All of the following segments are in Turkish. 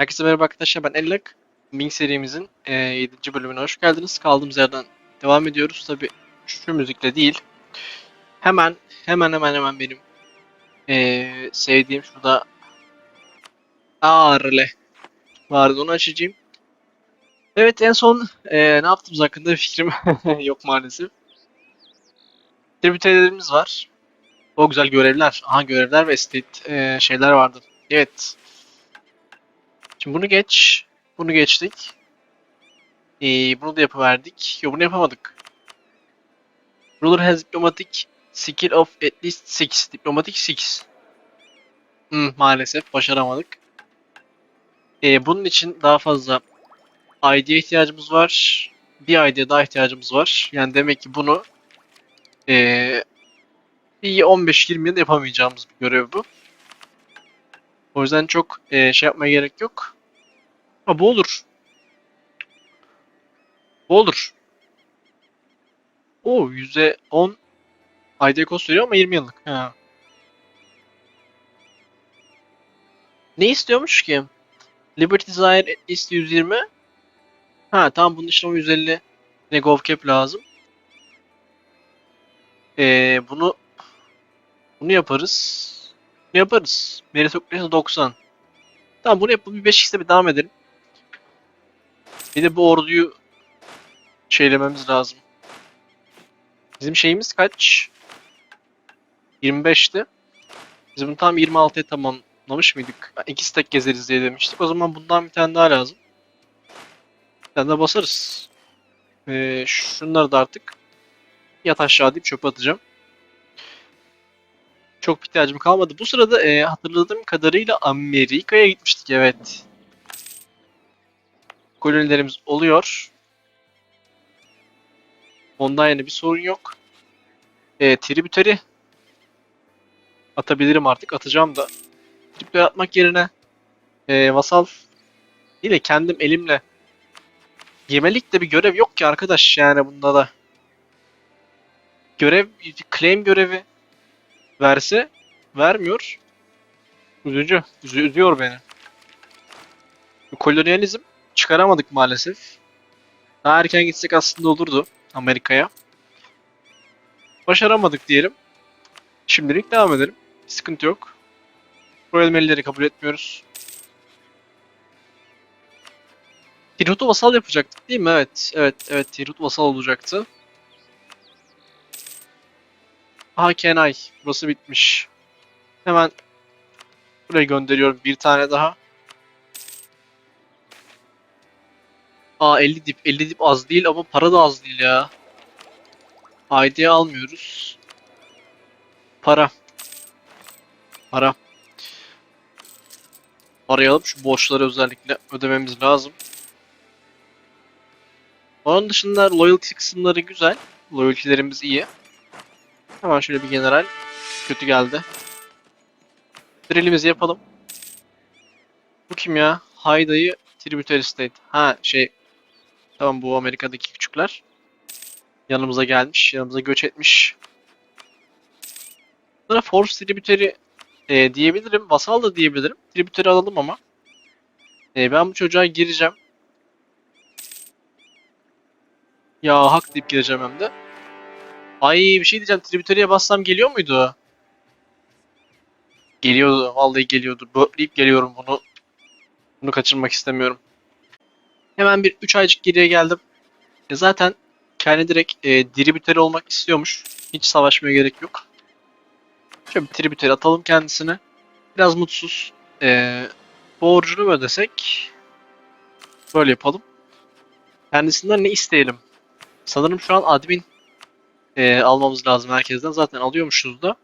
Herkese merhaba arkadaşlar ben Ellak. Ming serimizin e, 7. bölümüne hoş geldiniz. Kaldığımız yerden devam ediyoruz. Tabi şu müzikle değil. Hemen hemen hemen hemen benim e, sevdiğim şurada Arle vardı onu açacağım. Evet en son e, ne yaptığımız hakkında bir fikrim yok maalesef. Tribütelerimiz var. O güzel görevler. Aha görevler ve state e, şeyler vardı. Evet. Şimdi bunu geç. Bunu geçtik. Ee, bunu da yapıverdik. Yok bunu yapamadık. Ruler has diplomatic skill of at least 6. Diplomatic 6. Hmm, maalesef başaramadık. Ee, bunun için daha fazla ID'ye ihtiyacımız var. Bir ID'ye daha ihtiyacımız var. Yani demek ki bunu ee, bir 15-20 yıl yapamayacağımız bir görev bu. O yüzden çok e, şey yapmaya gerek yok. Ha bu olur. Bu olur. O %10 ID cost veriyor ama 20 yıllık. Ha. Ne istiyormuş ki? Liberty Desire at least 120. Ha tamam bunun için o 150 ne GovCap lazım. Ee, bunu bunu yaparız. Yaparız. Meritocracy 90. Tamam bunu yapıp bir 5x'te bir devam edelim. Bir de bu orduyu şeylememiz lazım. Bizim şeyimiz kaç? 25'ti. Biz bunu tam 26'ya tamamlamış mıydık? Ha, İki stack gezeriz diye demiştik. O zaman bundan bir tane daha lazım. Bir tane de basarız. Ee, şunları da artık yat aşağı deyip çöpe atacağım. Çok ihtiyacım kalmadı. Bu sırada e, hatırladığım kadarıyla Amerika'ya gitmiştik evet. Kolonilerimiz oluyor. Ondan yana bir sorun yok. E, tribüteri atabilirim artık. Atacağım da. Tribüteri atmak yerine e, vasal ile kendim elimle yemelik de bir görev yok ki arkadaş yani bunda da. Görev, claim görevi verse vermiyor. Üzücü. Üzü- üzüyor beni. Kolonyalizm çıkaramadık maalesef. Daha erken gitsek aslında olurdu Amerika'ya. Başaramadık diyelim. Şimdilik devam edelim. Sıkıntı yok. Royal Mail'leri kabul etmiyoruz. Tirhut'u vasal yapacaktık değil mi? Evet. Evet. Evet. Tirhut vasal olacaktı. Aha Kenay. Burası bitmiş. Hemen buraya gönderiyorum bir tane daha. Aa 50 dip. 50 dip az değil ama para da az değil ya. ID almıyoruz. Para. Para. Arayalım şu borçları özellikle ödememiz lazım. Onun dışında loyalty kısımları güzel. Loyalty'lerimiz iyi. Hemen şöyle bir general. Kötü geldi. Drill'imizi yapalım. Bu kim ya? Hayda'yı Tributary State. Ha şey. Tamam bu Amerika'daki küçükler. Yanımıza gelmiş. Yanımıza göç etmiş. Bunlara Force Tributary e, diyebilirim. Vasal da diyebilirim. Tributary alalım ama. E, ben bu çocuğa gireceğim. Ya hak deyip gireceğim hem de. Ay bir şey diyeceğim. Tributary'e bassam geliyor muydu? Geliyordu. Vallahi geliyordu. Böpleyip geliyorum bunu. Bunu kaçırmak istemiyorum. Hemen bir 3 aycık geriye geldim. E zaten kendi direkt e, tributary olmak istiyormuş. Hiç savaşmaya gerek yok. Şöyle bir tributary atalım kendisine. Biraz mutsuz. E, borcunu ödesek? Böyle yapalım. Kendisinden ne isteyelim? Sanırım şu an admin e, almamız lazım herkesten. Zaten alıyormuşuz da.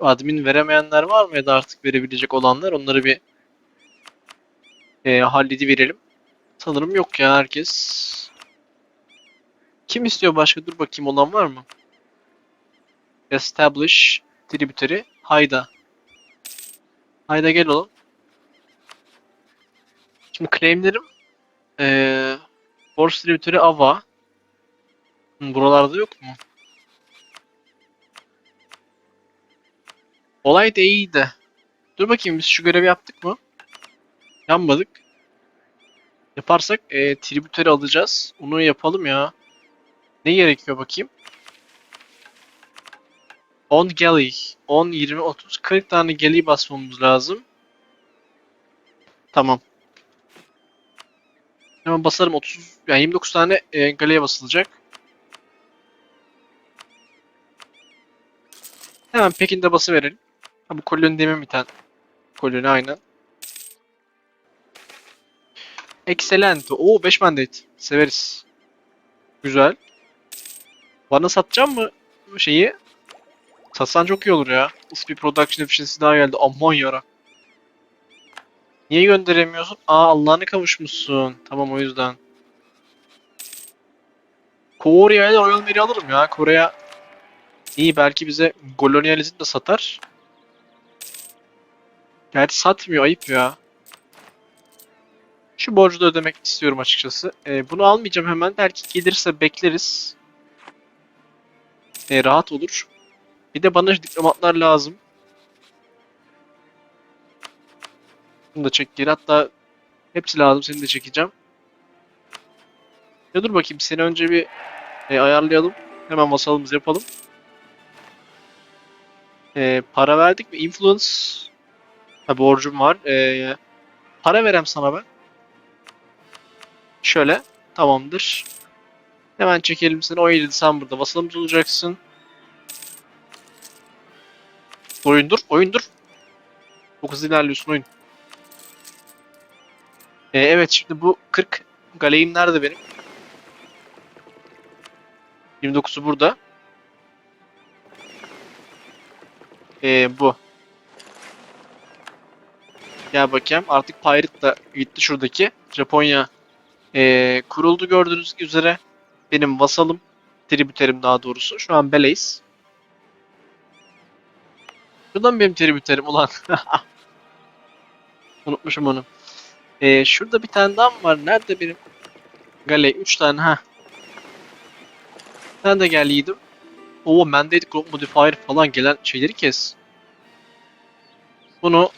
Admin veremeyenler var mı ya da artık verebilecek olanlar onları bir e, hallediverelim. Sanırım yok ya herkes. Kim istiyor başka? Dur bakayım olan var mı? Establish Tributary. Hayda. Hayda gel oğlum. Şimdi claimlerim eee Force Tributary Ava. Buralarda yok mu? Olay da iyiydi. Dur bakayım biz şu görevi yaptık mı? Yanmadık. Yaparsak e, tribüteri alacağız. Onu yapalım ya. Ne gerekiyor bakayım? 10 galley. 10, 20, 30, 40 tane galley basmamız lazım. Tamam. Hemen basarım 30, yani 29 tane e, galeye basılacak. Hemen Pekin'de bası verelim. Ha bu koloni demin bir tane. Koloni aynen. Excelente. Oo 5 mandate. Severiz. Güzel. Bana satacağım mı şeyi? Satsan çok iyi olur ya. Ispi Production Efficiency daha geldi. Aman yara. Niye gönderemiyorsun? Aa Allah'ını kavuşmuşsun. Tamam o yüzden. Kore'ye de Royal Mary'i alırım ya. Kore'ye iyi belki bize Colonialism de satar. Gerçi satmıyor ayıp ya. Şu borcu da ödemek istiyorum açıkçası. Ee, bunu almayacağım hemen. Belki gelirse bekleriz. Ee, rahat olur. Bir de bana diplomatlar lazım. Bunu da çek geri. Hatta hepsi lazım. Seni de çekeceğim. Ya dur bakayım. Seni önce bir e, ayarlayalım. Hemen masalımızı yapalım. E, para verdik mi? Influence. Ha, borcum var. E, para verem sana ben. Şöyle. Tamamdır. Hemen çekelim seni. 17 December'da vasalımız olacaksın. Oyundur. Oyundur. Çok hızlı ilerliyorsun oyun. Ee, evet şimdi bu 40 galeyim nerede benim? 29'u burada. Ee, bu. Gel bakayım. Artık Pirate da gitti şuradaki. Japonya ee, kuruldu gördüğünüz üzere. Benim vasalım. Tribüterim daha doğrusu. Şu an Beleys. Şuradan benim tribüterim ulan. Unutmuşum onu. Ee, şurada bir tane daha mı var? Nerede benim? Gale 3 tane ha. Ben de geliydim. Oo mandate group modifier falan gelen şeyleri kes. Bunu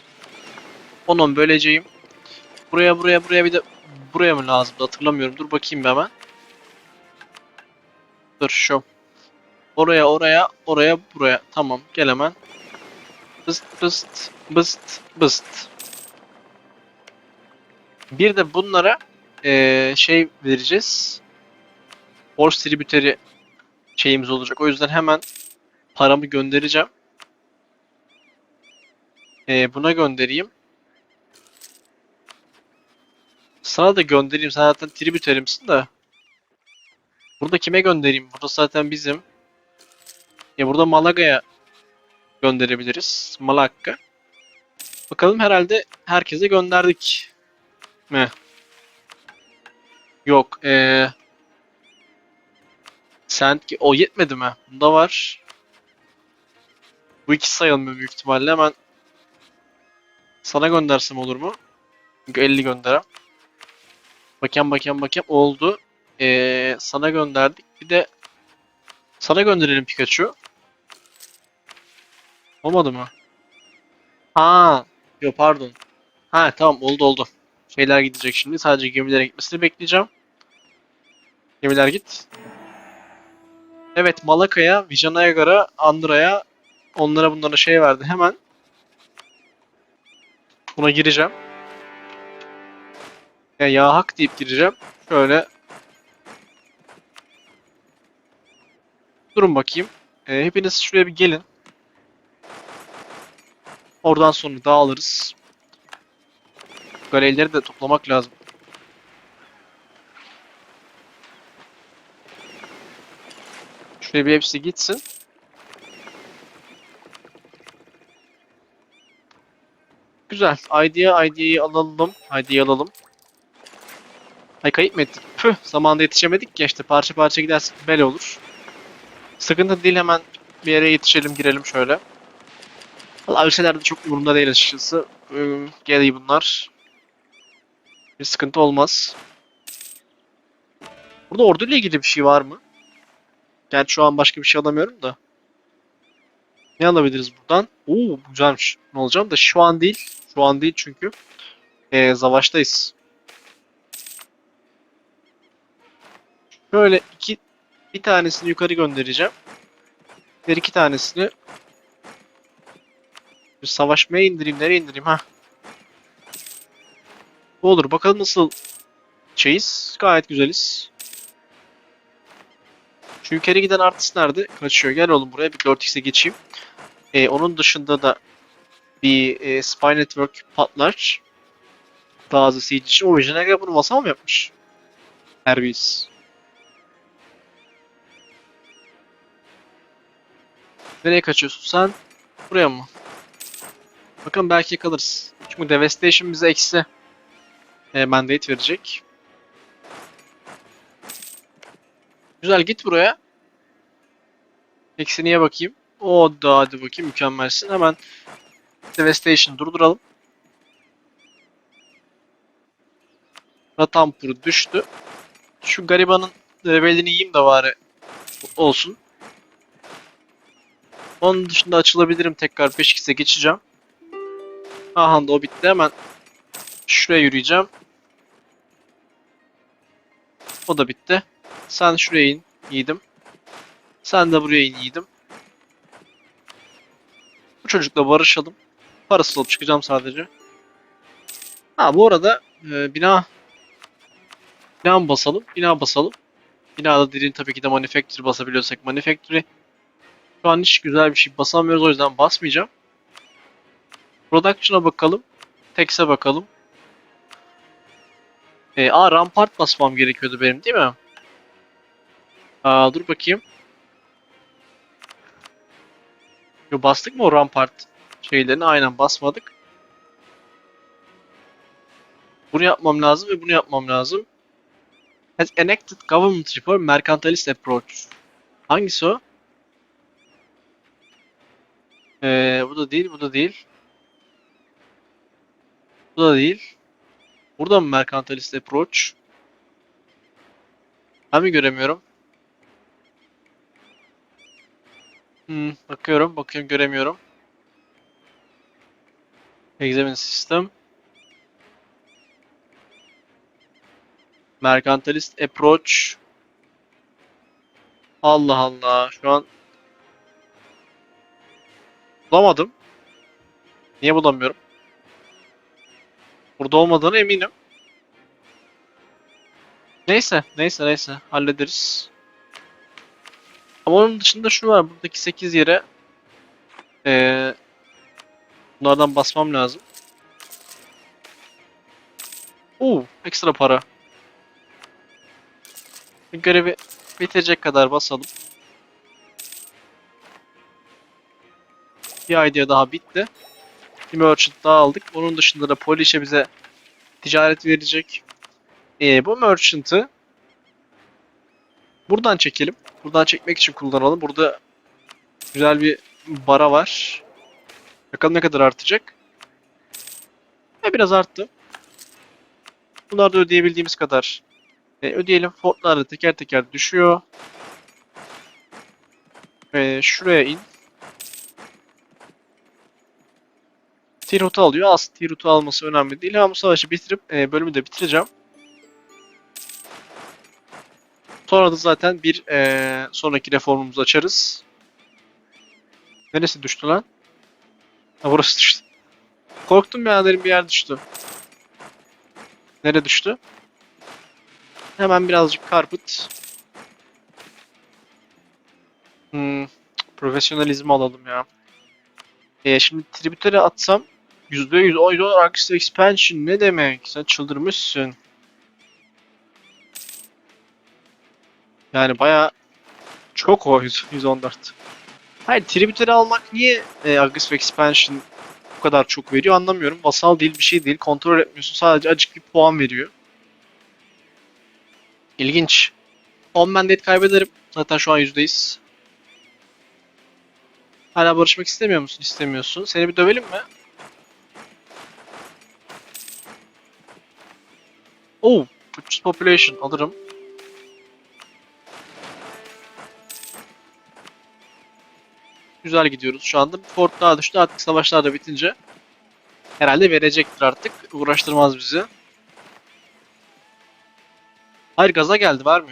10 böleceğim. Buraya buraya buraya bir de buraya mı lazımdı hatırlamıyorum. Dur bakayım bir hemen. Dur şu. Oraya oraya oraya buraya. Tamam gel hemen. Bıst bıst bıst bıst. Bir de bunlara eee, şey vereceğiz. Force tributary şeyimiz olacak. O yüzden hemen paramı göndereceğim. Eee, buna göndereyim. Sana da göndereyim. Sen zaten tributary'msin de. Burada kime göndereyim? Burada zaten bizim. Ya burada Malaga'ya gönderebiliriz. Malakka. Bakalım herhalde herkese gönderdik mi? Yok. Ee, sen o yetmedi mi? Bunda var. Bu ikisi sayılmıyor büyük ihtimalle. Hemen sana göndersem olur mu? Çünkü 50 gönderem. Bakayım bakayım bakayım. Oldu. Ee, sana gönderdik. Bir de sana gönderelim Pikachu. Olmadı mı? Ha, yok pardon. Ha tamam oldu oldu. Şeyler gidecek şimdi. Sadece gemilere gitmesini bekleyeceğim. Gemiler git. Evet Malaka'ya, Vijayanagar'a, Andra'ya onlara bunlara şey verdi. Hemen buna gireceğim. Ya ya hak deyip gireceğim. Şöyle durun bakayım. Ee, hepiniz şuraya bir gelin. Oradan sonra dağılırız. Galerileri de toplamak lazım. Şuraya bir hepsi gitsin. Güzel. ID'ye ID'yi alalım. ID'yi alalım. Ay kayıp mı ettik? Püh. Zamanında yetişemedik ya işte parça parça gidersek bel olur. Sıkıntı değil hemen bir yere yetişelim girelim şöyle. Valla öyle şeyler de çok umurumda değil açıkçası. Ee, Geliyor bunlar. Bir sıkıntı olmaz. Burada orduyla ilgili bir şey var mı? Gerçi şu an başka bir şey alamıyorum da. Ne alabiliriz buradan? Oo güzelmiş. Ne olacağım da şu an değil. Şu an değil çünkü. Ee, savaştayız. Şöyle iki bir tanesini yukarı göndereceğim. Diğer iki tanesini bir savaşmaya indireyim. Nereye indireyim ha? Olur. Bakalım nasıl şeyiz. Gayet güzeliz. Şu giden artist nerede? Kaçıyor. Gel oğlum buraya bir 4x'e geçeyim. Ee, onun dışında da bir e, Spy Network patlar. Az siege için. O Visionaire bunu masal mı yapmış? Herbiz. Nereye kaçıyorsun sen? Buraya mı? Bakın belki yakalarız. Çünkü Devastation bize eksi e, mandate verecek. Güzel git buraya. Eksi niye bakayım? O da hadi bakayım mükemmelsin. Hemen Devastation durduralım. Ratampur düştü. Şu garibanın rebelini yiyeyim de bari olsun. Onun dışında açılabilirim tekrar 5x'e geçeceğim. Aha da o bitti hemen. Şuraya yürüyeceğim. O da bitti. Sen şuraya in. Yiğidim. Sen de buraya in yiğidim. Bu çocukla barışalım. Parasız olup çıkacağım sadece. Ha bu arada e, bina bina basalım? Bina basalım. Binada dediğin tabii ki de manufactory basabiliyorsak manufactory. Şu an hiç güzel bir şey basamıyoruz o yüzden basmayacağım. Production'a bakalım. Tex'e bakalım. E, aa Rampart basmam gerekiyordu benim değil mi? Aa, dur bakayım. Yo, bastık mı o Rampart şeylerini? Aynen basmadık. Bunu yapmam lazım ve bunu yapmam lazım. Has enacted government reform mercantilist approach. Hangisi o? Ee, bu da değil, bu da değil. Bu da değil. Burada mı mercantilist approach? Ben mi göremiyorum? Hmm, bakıyorum, bakıyorum, göremiyorum. Examine system. Mercantilist approach. Allah Allah. Şu an bulamadım. Niye bulamıyorum? Burada olmadığını eminim. Neyse, neyse, neyse. Hallederiz. Ama onun dışında şu var. Buradaki 8 yere ee, bunlardan basmam lazım. Oo, ekstra para. Görevi bitirecek kadar basalım. Bir idea daha bitti. Bir merchant daha aldık. Onun dışında da Polish'e bize ticaret verecek. Ee, bu merchant'ı buradan çekelim. Buradan çekmek için kullanalım. Burada güzel bir bara var. Bakalım ne kadar artacak. Ve biraz arttı. Bunlar da ödeyebildiğimiz kadar e, ödeyelim. Fortlar da teker teker düşüyor. Ve şuraya in. Tier root'u alıyor. Tier root'u alması önemli değil. Ama bu savaşı bitirip e, bölümü de bitireceğim. Sonra da zaten bir e, sonraki reformumuzu açarız. Neresi düştü lan? Ha burası düştü. Korktum ya derim bir yer düştü. Nereye düştü? Hemen birazcık karpıt. Hmm, profesyonalizmi alalım ya. E, şimdi tribütere atsam %100 oy expansion ne demek? Sen çıldırmışsın. Yani baya çok o 100, 114. Hayır tribüteri almak niye e, aggressive expansion bu kadar çok veriyor anlamıyorum. Vasal değil bir şey değil. Kontrol etmiyorsun. Sadece acık bir puan veriyor. İlginç. 10 mandate kaybederim. Zaten şu an yüzdeyiz. Hala barışmak istemiyor musun? İstemiyorsun. Seni bir dövelim mi? Oh, 300 population alırım. Güzel gidiyoruz şu anda. Fort daha düştü. Artık savaşlar da bitince Herhalde verecektir artık. Uğraştırmaz bizi. Hayır gaza geldi var mı?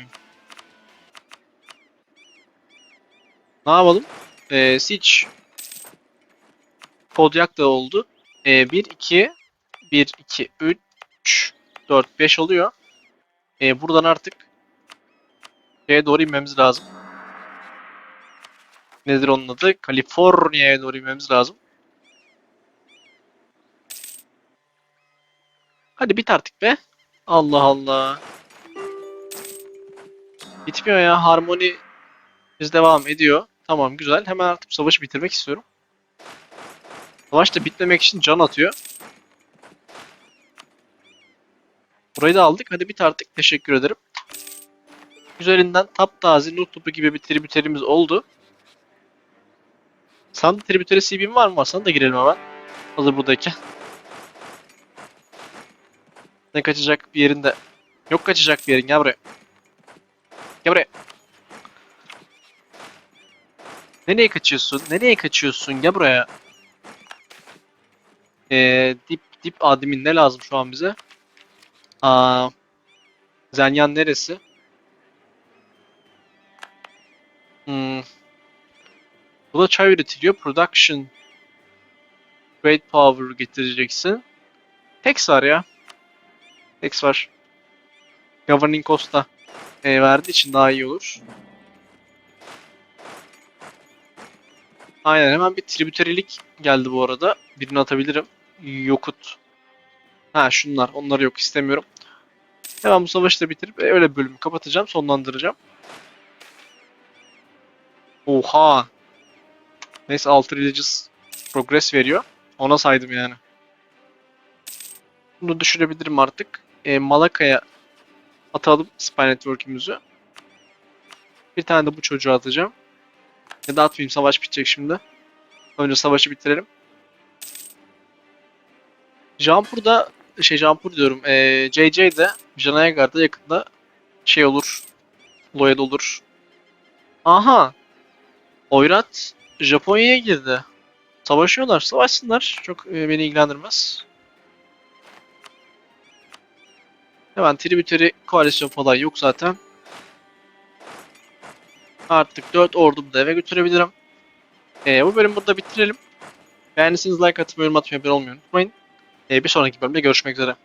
Ne yapalım? Ee, Siege Kodyak da oldu. Ee, 1, 2, 1, 2, 3, 4, 5 oluyor. Ee, buradan artık şeye doğru inmemiz lazım. Nedir onun adı? Kaliforniya'ya doğru inmemiz lazım. Hadi bit artık be. Allah Allah. Bitmiyor ya. Harmoni biz devam ediyor. Tamam güzel. Hemen artık savaşı bitirmek istiyorum. Savaş da bitmemek için can atıyor. Burayı da aldık. Hadi bit artık. Teşekkür ederim. Üzerinden taptaze nur topu gibi bir tribüterimiz oldu. Sanda tribüteri CB'm var mı? Sana da girelim hemen. Hazır buradayken. Ne kaçacak bir yerinde. Yok kaçacak bir yerin. Gel buraya. Gel buraya. Nereye kaçıyorsun? Nereye kaçıyorsun? Gel buraya. Ee, dip dip admin ne lazım şu an bize? Aa, Zenyan neresi? Hmm. Burada çay üretiliyor. Production. Great power getireceksin. Tex var ya. Tex var. Governing Cost'a e, verdiği için daha iyi olur. Aynen hemen bir tribüterilik geldi bu arada. Birini atabilirim. Yokut. Ha şunlar. Onları yok istemiyorum. Hemen bu savaşı da bitirip e, öyle bölümü kapatacağım. Sonlandıracağım. Oha. Neyse 6 religious progress veriyor. Ona saydım yani. Bunu düşürebilirim artık. E, Malaka'ya atalım Spy Network'ümüzü. Bir tane de bu çocuğa atacağım. Ya da atmayayım savaş bitecek şimdi. Önce savaşı bitirelim. Jampur'da şey Jampur diyorum. E, JJ'de Janayagar'da yakında şey olur. Loyal olur. Aha. Oyrat Japonya'ya girdi. Savaşıyorlar. Savaşsınlar. Çok e, beni ilgilendirmez. Hemen tribüteri koalisyon falan yok zaten. Artık 4 ordumu da eve götürebilirim. Ee, bu bölümü burada bitirelim. Beğendiyseniz like atıp yorum atmayı olmayı unutmayın. Ee, bir sonraki bölümde görüşmek üzere.